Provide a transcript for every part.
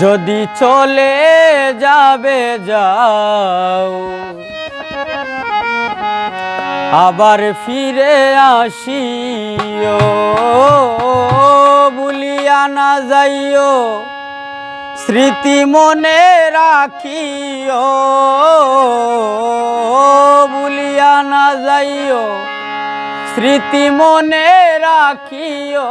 যদি চলে যাবে, যাও। আবার ফিরে আসিও। ভুলিয়া না যাইও। স্মৃতি মনে রাখিও। ভুলিয়া না যাইও। স্মৃতি মনে রাখিও।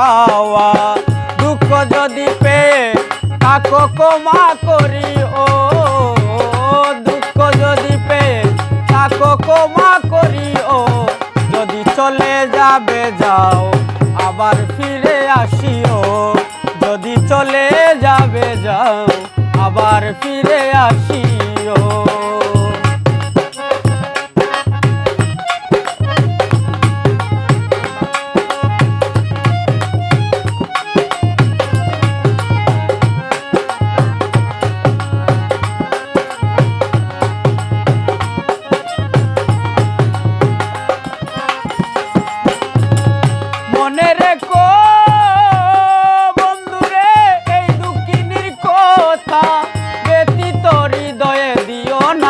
পাওয়া। দুঃখ যদি পেয়ে তাকো কমা করি ও দুঃখ যদি পেয়ে তাকো কমা করি ও যদি চলে যাবে যাও, আবার ফিরে আসিও। যদি চলে যাবে যাও, আবার ফিরে আসিও।